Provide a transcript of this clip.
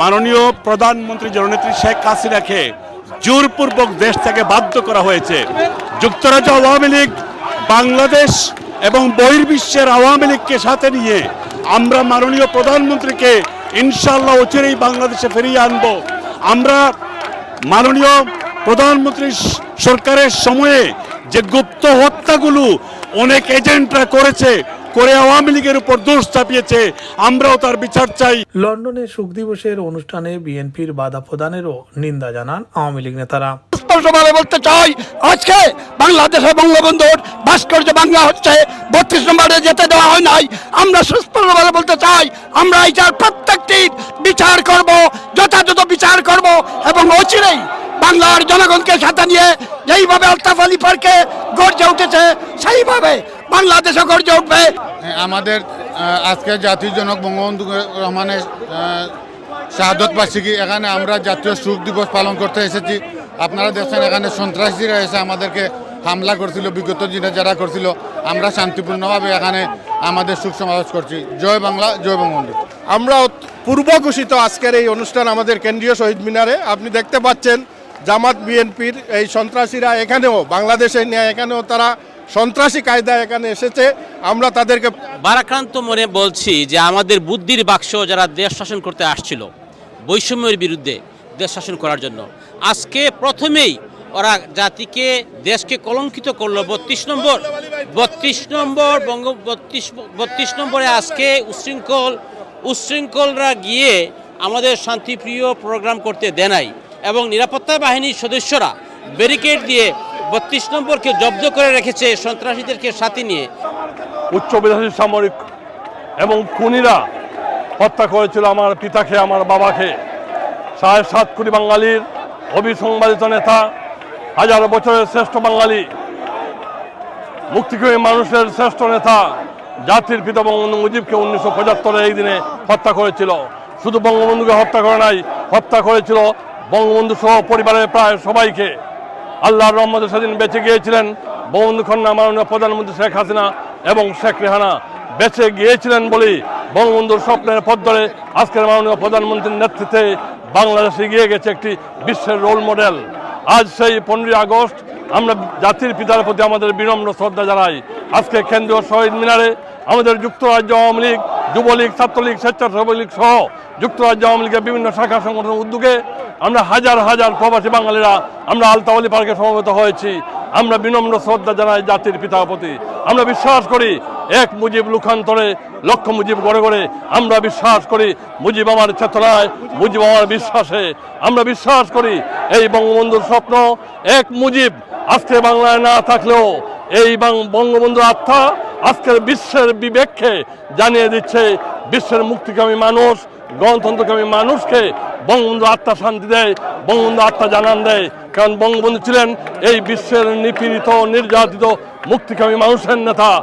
মাননীয় প্রধানমন্ত্রী জননেত্রী শেখ হাসিনাকে জোরপূর্বক দেশ থেকে বাধ্য করা হয়েছে। যুক্তরাজ্য আওয়ামী লীগ, বাংলাদেশ এবং বহির্বিশ্বের আওয়ামী লীগকে সাথে নিয়ে আমরা মাননীয় প্রধানমন্ত্রীকে ইনশাল্লাহ অচিরেই বাংলাদেশে ফিরিয়ে আনব। আমরা মাননীয় প্রধানমন্ত্রী সরকারের সময়ে যে গুপ্ত হত্যাগুলো অনেক এজেন্টরা করেছে করে আওয়ামী লীগের উপর দোষ চাপিয়েছে। আমরাও তার বিচার চাই। লন্ডনে সুখ দিবসের অনুষ্ঠানে বিএনপির বাধা প্রদানেরও নিন্দা জানান আওয়ামী লীগ নেতারা। স্পষ্টভাবে বলতে চাই আজকে বাংলাদেশে বঙ্গবন্ধুর ভাস্কর্য বাংলা হচ্ছে বত্রিশ নম্বরে যেতে দেওয়া হয় নাই। আমরা সুস্পষ্টভাবে বলতে চাই আমরা এইটার প্রত্যেকটি বিচার করব যথাযথ বিচার করব এবং অচিরেই বাংলার জনগণকে সাথে নিয়ে যেইভাবে আলতাফ আলী পার্কে গর্জে উঠেছে সেইভাবে বাংলাদেশও গর্জে উঠবে। আমাদের আহ, আজকে জাতির জনক বঙ্গবন্ধু রহমানের শাহাদত বার্ষিকী এখানে আমরা জাতীয় শোক দিবস পালন করতে এসেছি। আপনারা দেখছেন এখানে সন্ত্রাসীরা এসে আমাদেরকে হামলা করছিল বিগত দিনে যারা করছিল আমরা শান্তিপূর্ণভাবে এখানে আমাদের সুখ সমাবেশ করছি। জয় বাংলা জয় বঙ্গবন্ধু। আমরা পূর্ব ঘোষিত আজকের এই অনুষ্ঠান আমাদের কেন্দ্রীয় শহীদ মিনারে। আপনি দেখতে পাচ্ছেন জামাত বিএনপির এই সন্ত্রাসীরা এখানেও বাংলাদেশে নিয়ে এখানেও তারা সন্ত্রাসী কায়দায় এখানে এসেছে। আমরা তাদেরকে বারাক্রান্ত মনে বলছি যে আমাদের বুদ্ধির বাক্স যারা দেশ শাসন করতে আসছিল, বৈষম্যের বিরুদ্ধে দেশ শাসন করার জন্য। আজকে প্রথমেই ওরা জাতিকে, দেশকে কলঙ্কিত করল। বত্রিশ নম্বর বত্রিশ নম্বর বঙ্গ, বত্রিশ বত্রিশ নম্বরে আজকে উশৃঙ্খল, উশৃঙ্খলরা গিয়ে আমাদের শান্তিপ্রিয় প্রোগ্রাম করতে দেয় নাই। এবং নিরাপত্তা বাহিনীর সদস্যরা ব্যারিকেড দিয়ে বত্রিশ নম্বরকে জব্দ করে রেখেছে সন্ত্রাসীদেরকে সাথে নিয়ে। উচ্চবিলাসী সামরিক এবং খুনিরা হত্যা করেছিল আমার পিতাকে, আমার বাবাকে। সাড়ে সাত কোটি বাঙালির অবিসংবাদিত নেতা, হাজার বছরের শ্রেষ্ঠ বাঙালি মুক্তিকামী মানুষের শ্রেষ্ঠ নেতা, জাতির পিতা বঙ্গবন্ধু মুজিবকে উনিশশো পঁচাত্তরে এই দিনে হত্যা করেছিল। শুধু বঙ্গবন্ধুকে হত্যা করে নাই, হত্যা করেছিল বঙ্গবন্ধু সহ পরিবারের প্রায় সবাইকে আল্লাহর রহমতে সেদিন বেঁচে গিয়েছিলেন। বঙ্গবন্ধু খন্না, মাননীয় প্রধানমন্ত্রী শেখ হাসিনা এবং শেখ রেহানা বেঁচে গিয়েছিলেন বলেই বঙ্গবন্ধুর স্বপ্নের পথ ধরে আজকের মাননীয় প্রধানমন্ত্রীর নেতৃত্বে বাংলাদেশ এগিয়ে গেছে একটি বিশ্বের রোল মডেল আজ সেই পনেরোই আগস্ট আমরা জাতির পিতার প্রতি আমাদের বিনম্র শ্রদ্ধা জানাই। আজকে কেন্দ্রীয় শহীদ মিনারে আমাদের যুক্তরাজ্য আওয়ামী লীগ যুবলীগ, ছাত্রলীগ স্বেচ্ছাসেবক লীগ সহ যুক্তরাজ্য আওয়ামী লীগের বিভিন্ন শাখা সংগঠনের উদ্যোগে আমরা হাজার হাজার প্রবাসী বাঙালিরা আমরা আলতাওয়ালি পার্কে সমবেত হয়েছি। আমরা বিনম্র শ্রদ্ধা জানাই জাতির পিতার প্রতি। আমরা বিশ্বাস করি এক মুজিব লুখান্তরে লক্ষ মুজিব গড়ে গড়ে। আমরা বিশ্বাস করি মুজিব আমার চেতনায়, মুজিব আমার বিশ্বাসে। আমরা বিশ্বাস করি এই বঙ্গবন্ধুর স্বপ্ন এক মুজিব আজকে বাংলায় না থাকলেও এই বাং- বঙ্গবন্ধুর আত্মা আজকের বিশ্বের বিবেককে জানিয়ে দিচ্ছে, বিশ্বের মুক্তিকামী মানুষ, গণতন্ত্রকামী মানুষকে বঙ্গবন্ধু আত্মা শান্তি দেয়, বঙ্গবন্ধু আত্মা জানান দেয়। কারণ বঙ্গবন্ধু ছিলেন এই বিশ্বের নিপীড়িত, নির্যাতিত, মুক্তিকামী মানুষের নেতা।